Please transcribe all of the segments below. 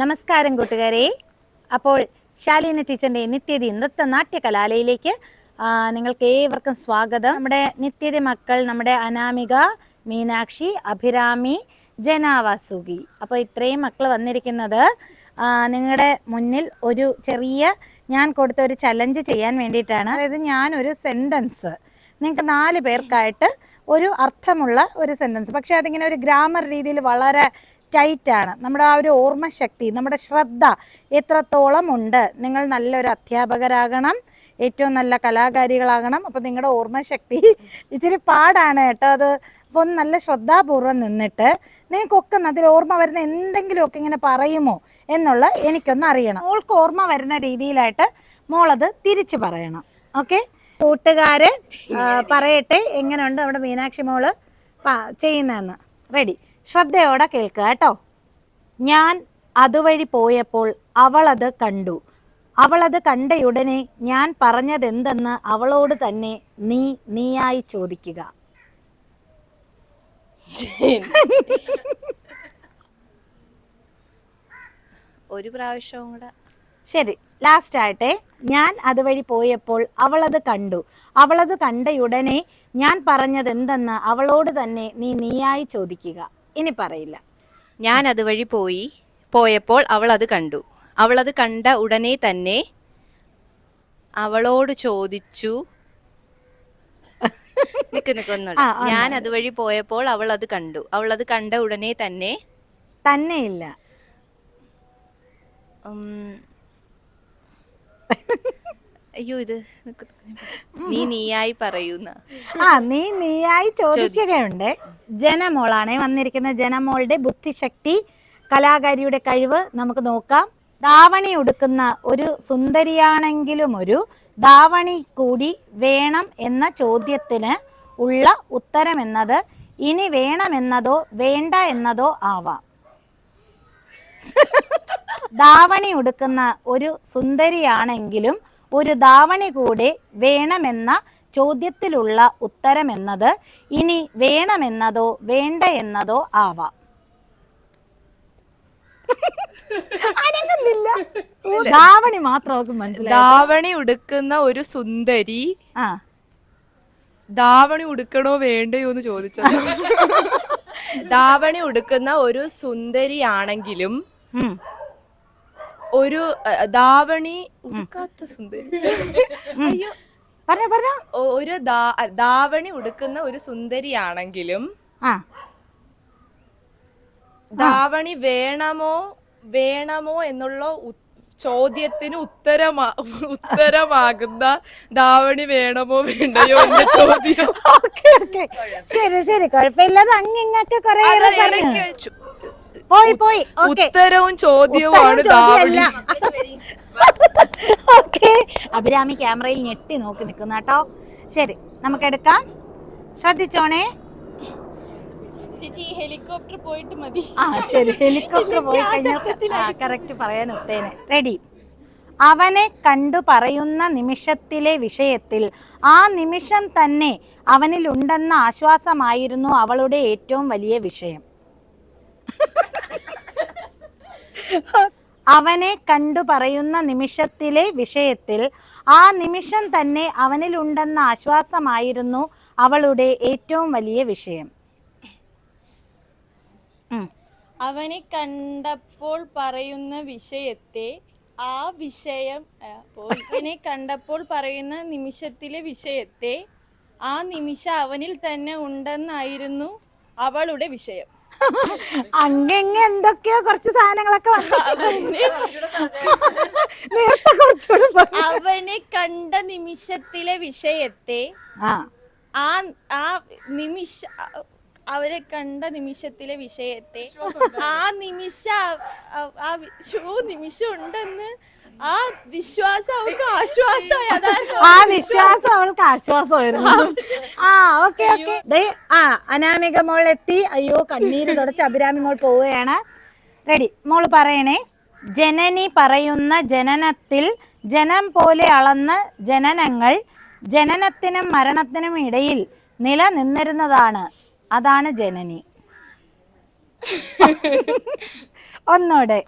നമസ്കാരം കൂട്ടുകാരെ. അപ്പോൾ ശാലിനി ടീച്ചറിന്റെ നിത്യതി നൃത്ത നാട്യ കലാലയിലേക്ക് നിങ്ങൾക്ക് ഏവർക്കും സ്വാഗതം. നമ്മുടെ നിത്യതി മക്കൾ നമ്മുടെ അനാമിക മീനാക്ഷി അഭിരാമി ജനാവാസുകി. അപ്പോൾ ഇത്രയും മക്കൾ വന്നിരിക്കുന്നത് നിങ്ങളുടെ മുന്നിൽ ഒരു ചെറിയ ഞാൻ കൊടുത്ത ഒരു ചലഞ്ച് ചെയ്യാൻ വേണ്ടിയിട്ടാണ്. അതായത് ഞാനൊരു സെന്റൻസ് നിങ്ങൾക്ക് നാല് പേർക്കായിട്ട് ഒരു അർത്ഥമുള്ള ഒരു സെന്റൻസ് പക്ഷേ അതിങ്ങനെ ഒരു ഗ്രാമർ രീതിയിൽ വളരെ ടൈറ്റാണ്. നമ്മുടെ ആ ഒരു ഓർമ്മശക്തി നമ്മുടെ ശ്രദ്ധ എത്രത്തോളം ഉണ്ട്? നിങ്ങൾ നല്ലൊരു അധ്യാപകരാകണം ഏറ്റവും നല്ല കലാകാരികളാകണം. അപ്പോൾ നിങ്ങളുടെ ഓർമ്മശക്തി ഇച്ചിരി പാടാണ് കേട്ടോ. അത് അപ്പോൾ ഒന്ന് നല്ല ശ്രദ്ധാപൂർവം നിന്നിട്ട് നിങ്ങൾക്കൊക്കെ അതിൽ ഓർമ്മ വരുന്ന എന്തെങ്കിലുമൊക്കെ ഇങ്ങനെ പറയുമോ എന്നുള്ള എനിക്കൊന്ന് അറിയണം. മോൾക്ക് ഓർമ്മ വരുന്ന രീതിയിലായിട്ട് മോളത് തിരിച്ചു പറയണം. ഓക്കെ? കൂട്ടുകാര് പറയട്ടെ എങ്ങനെയുണ്ട് നമ്മുടെ മീനാക്ഷി മോൾ? ചെയ്യുന്നതെന്ന്. റെഡി. ശ്രദ്ധയോടെ കേൾക്കുക കേട്ടോ. ഞാൻ അതുവഴി പോയപ്പോൾ അവളത് കണ്ടു. അവളത് കണ്ടയുടനെ ഞാൻ പറഞ്ഞതെന്തെന്ന് അവളോട് തന്നെ നീ നീയായി ചോദിക്കുക. ഒരു പ്രാവശ്യവും കൂടെ. ശരി ലാസ്റ്റ് ആയിട്ടെ ഞാൻ അതുവഴി പോയപ്പോൾ അവളത് കണ്ടു. അവളത് കണ്ടയുടനെ ഞാൻ പറഞ്ഞത് എന്തെന്ന് അവളോട് തന്നെ നീ നീയായി ചോദിക്കുക. ഇനി പറയില്ല. ഞാൻ അതുവഴി പോയി. പോയപ്പോൾ അവൾ അത് കണ്ടു. അവൾ അത് കണ്ട ഉടനെ തന്നെ അവളോട് ചോദിച്ചു. നിക്ക് നിക്കൊന്നുണ്ട് ഞാൻ അതുവഴി പോയപ്പോൾ അവൾ അത് കണ്ടു. അവൾ അത് കണ്ട ഉടനെ തന്നെ തന്നെയില്ല. ഉം, അയ്യോ ഇത് നീ നീയായി പറയുന്ന. ആ നീ നീയായി ചോദിക്കുകയുണ്ട്. ജനമോളാണ് വന്നിരിക്കുന്ന ജനമോളുടെ ബുദ്ധിശക്തി കലാകാരിയുടെ കഴിവ് നമുക്ക് നോക്കാം. ദാവണി ഉടുക്കുന്ന ഒരു സുന്ദരിയാണെങ്കിലും ഒരു ദാവണി കൂടി വേണം എന്ന ചോദ്യത്തിന് ഉള്ള ഉത്തരം എന്നത് ഇനി വേണമെന്നതോ വേണ്ട എന്നതോ ആവാം. ദാവണി ഉടുക്കുന്ന ഒരു സുന്ദരിയാണെങ്കിലും ഒരു ദാവണി കൂടെ വേണമെന്ന ചോദ്യത്തിലുള്ള ഉത്തരമെന്നത് ഇനി വേണമെന്നതോ വേണ്ട എന്നതോ ആവാം. അനങ്ങുന്നില്ല. ദാവണി മാത്രം മനസ്സിലായി. ധാവണി ഉടുക്കുന്ന ഒരു സുന്ദരി ആ. ധാവണി ഉടുക്കണോ വേണ്ടയോ എന്ന് ചോദിച്ചു ധാവണി ഉടുക്കുന്ന ഒരു സുന്ദരിയാണെങ്കിലും. ഒരു ദാവണി ധാവണി ഉടുക്കാത്ത സുന്ദരി. അയ്യോ. പറഞ്ഞ പറഞ്ഞോ. ഒരു ദാവണി ഉടുക്കുന്ന ഒരു സുന്ദരിയാണെങ്കിലും ദാവണി ധാവണി വേണമോ വേണമോ എന്നുള്ള ചോദ്യത്തിന് ഉത്തരമാ ഉത്തരമാകുന്ന ദാവണി വേണമോ വേണ്ടയോ എന്ന ചോദ്യം. ശരി ശരി. കുഴപ്പമില്ലാതെ അങ്ങിങ്ങൊക്കെ കുറെ പോയി പോയി. ഓക്കെ. ഉത്തരവും ചോദ്യവുമാണ് ഓക്കെ. അഭിരാമി ക്യാമറയിൽ ഞെട്ടി നോക്കി നിൽക്കുന്ന കേട്ടോ. ശരി നമുക്ക് എടുക്കാം ശ്രദ്ധിച്ചോണേ. ചേച്ചി ഹെലികോപ്റ്റർ പോയിട്ട് മതി. ആ ശരി. ഹെലികോപ്റ്റർ പോയി കഴിഞ്ഞാൽ കറക്റ്റ് പറയാൻ ഒത്തേനെ. റെഡി അവനെ കണ്ടു പറയുന്ന നിമിഷത്തിലെ വിഷയത്തിൽ ആ നിമിഷം തന്നെ അവനിലുണ്ടെന്ന ആശ്വാസമായിരുന്നു അവളുടെ ഏറ്റവും വലിയ വിഷയം. അവനെ കണ്ടു പറയുന്ന നിമിഷത്തിലെ വിഷയത്തിൽ ആ നിമിഷം തന്നെ അവനിലുണ്ടെന്ന ആശ്വാസമായിരുന്നു അവളുടെ ഏറ്റവും വലിയ വിഷയം. അവനെ കണ്ടപ്പോൾ പറയുന്ന വിഷയത്തെ ആ വിഷയം അവനെ കണ്ടപ്പോൾ പറയുന്ന നിമിഷത്തിലെ വിഷയത്തെ ആ നിമിഷം അവനിൽ തന്നെ ഉണ്ടെന്നായിരുന്നു അവളുടെ വിഷയം. അങ്ങെങ്ങ എന്തൊക്കെയോ കുറച്ച് സാധനങ്ങളൊക്കെ. നേരത്തെ കുറച്ചുകൂടി അവനെ കണ്ട നിമിഷത്തിലെ വിഷയത്തെ ആ ആ നിമിഷ അവരെ കണ്ട നിമിഷത്തിലെ വിഷയത്തെ ആ നിമിഷ ആ ഷോ ശോ, നിമിഷം ഉണ്ടെന്ന് ആ വിശ്വാസം അവൾക്ക് ആശ്വാസമായി. ആ വിശ്വാസം അവൾക്ക് ആശ്വാസമായിരുന്നു. ആ ഓക്കെ ഓക്കെ. ദേ ആ അനാമിക മോൾ എത്തി. അയ്യോ കണ്ണീര് തുടച്ച് അഭിരാമി മോൾ പോവുകയാണ്. റെഡി. മോൾ പറയണേ ജനനി പറയുന്ന ജനനത്തിൽ ജനം പോലെ അളന്ന ജനനങ്ങൾ ജനനത്തിനും മരണത്തിനും ഇടയിൽ നിലനിന്നിരുന്നതാണ്. അതാണ് ജനനി. ഒന്നോടെ.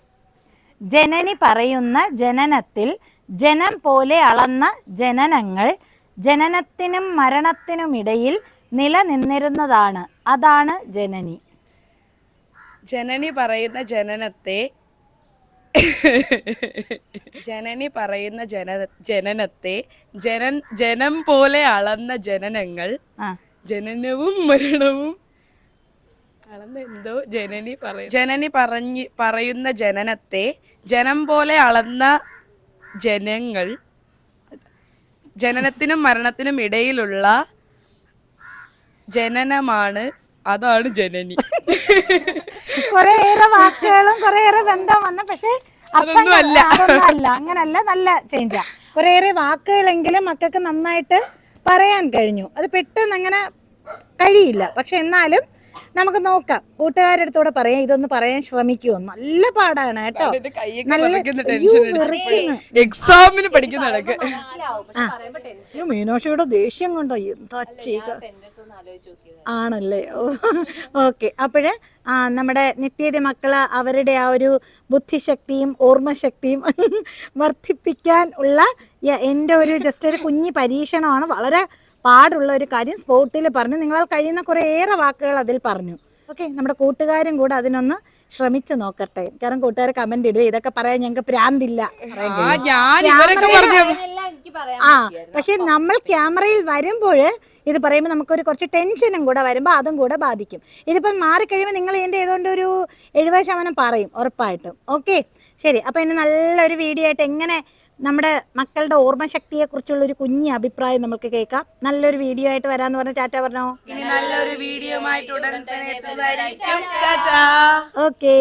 ജനനി പറയുന്ന ജനനത്തിൽ ജനം പോലെ അളന്ന ജനനങ്ങൾ ജനനത്തിനും മരണത്തിനുമിടയിൽ നിലനിന്നിരുന്നതാണ്. അതാണ് ജനനി. ജനനി പറയുന്ന ജനനത്തെ ജനനി പറയുന്ന ജന ജനനത്തെ ജനൻ ജനം പോലെ അളന്ന ജനനങ്ങൾ ജനനവും മരണവും. അളന്നെന്തോ ജനനി പറയും ജനനി പറഞ്ഞ് പറയുന്ന ജനനത്തെ ജനം പോലെ അളന്ന ജനങ്ങൾ ജനനത്തിനും മരണത്തിനും ഇടയിലുള്ള ജനനമാണ് അതാണ് ജനനി. കുറേയേറെ വാക്കുകളും കുറേയേറെ ബന്ധം വന്ന. പക്ഷേ അതൊന്നുമല്ല. അതൊന്നും അല്ല. അങ്ങനല്ല നല്ല ചേഞ്ചാ കുറേയേറെ വാക്കുകളെങ്കിലും മക്കൾക്ക് നന്നായിട്ട് പറയാൻ കഴിഞ്ഞു. അത് പെട്ടെന്ന് അങ്ങനെ കഴിയില്ല. പക്ഷെ എന്നാലും നമുക്ക് നോക്കാം. കൂട്ടുകാരുടെ അടുത്തൂടെ പറയാം. ഇതൊന്ന് പറയാൻ ശ്രമിക്കുമോ നല്ല പാടാണ് കേട്ടോ. എക്സാമിന് പഠിക്കുന്ന മീനോഷയുടെ ദേഷ്യം കൊണ്ടോ? എന്താ ചെയ്യുക ആണല്ലേ? ഓക്കെ. അപ്പോഴ് നമ്മുടെ നിത്യതി മക്കൾ അവരുടെ ആ ഒരു ബുദ്ധിശക്തിയും ഓർമ്മശക്തിയും വർദ്ധിപ്പിക്കാൻ ഉള്ള എന്റെ ഒരു ജസ്റ്റ് ഒരു കുഞ്ഞി പരീക്ഷണമാണ്. വളരെ പാടുള്ള ഒരു കാര്യം സ്പോട്ടിൽ പറഞ്ഞു. നിങ്ങളാൽ കഴിയുന്ന കുറേയേറെ വാക്കുകൾ അതിൽ പറഞ്ഞു. ഓക്കെ നമ്മുടെ കൂട്ടുകാരും കൂടെ അതിനൊന്ന് ശ്രമിച്ചു നോക്കട്ടെ. കാരണം കൂട്ടുകാർ കമന്റ് ഇടുക ഇതൊക്കെ പറയാൻ ഞങ്ങൾക്ക് പ്രാന്തില്ല. ആ ഞാൻ ഇവരൊക്കെ പറഞ്ഞു ആ പക്ഷെ നമ്മൾ ക്യാമറയിൽ വരുമ്പോൾ ഇത് പറയുമ്പോൾ നമുക്കൊരു കുറച്ച് ടെൻഷനും കൂടെ വരുമ്പോൾ അതും കൂടെ ബാധിക്കും. ഇതിപ്പം മാറിക്കഴിയുമ്പോൾ നിങ്ങൾ ഇതിന്റെ ഏതുകൊണ്ട് ഒരു എഴുപത് ശതമാനം പറയും ഉറപ്പായിട്ടും. ഓക്കെ ശരി. അപ്പോൾ ഇനി നല്ലൊരു വീഡിയോ ആയിട്ട് എങ്ങനെ നമ്മുടെ മക്കളുടെ ഓർമ്മശക്തിയെക്കുറിച്ചുള്ള ഒരു കുഞ്ഞ് അഭിപ്രായം നമുക്ക് കേൾക്കാം. നല്ലൊരു വീഡിയോ ആയിട്ട് വരാന്ന് പറഞ്ഞ ടാറ്റ പറഞ്ഞോ? ഇനി നല്ലൊരു വീഡിയോ ആയിട്ട് ഉടൻ തന്നെ. ഓക്കേ